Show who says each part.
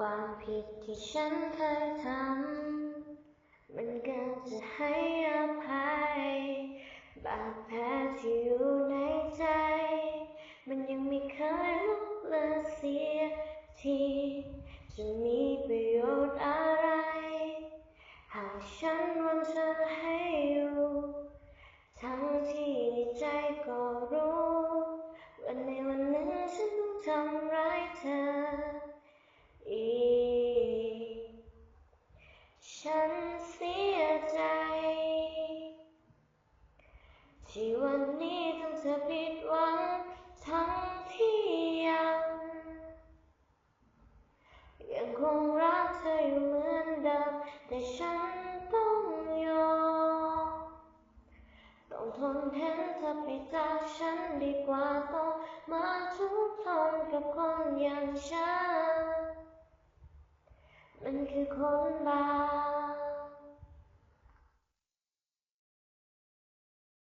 Speaker 1: ความผิดที่ฉันเคยทำ มันเกินจะให้อภัย บาดแผลที่อยู่ในใจ มันยังไม่เคยลบเลิกเสียที จะมีประโยชน์อะไร หากฉันวันเธอ ฉันเสียใจ ที่วันนี้ทำเธอผิดหวังทั้งที่ยัง ยังคงรักเธออยู่เหมือนเดิมแต่ฉันต้องยอมต้องทนเห็นเธอไปจากฉันดีกว่าต้องมาทุกข์ทนกับคนอย่างฉัน มันคือคนบา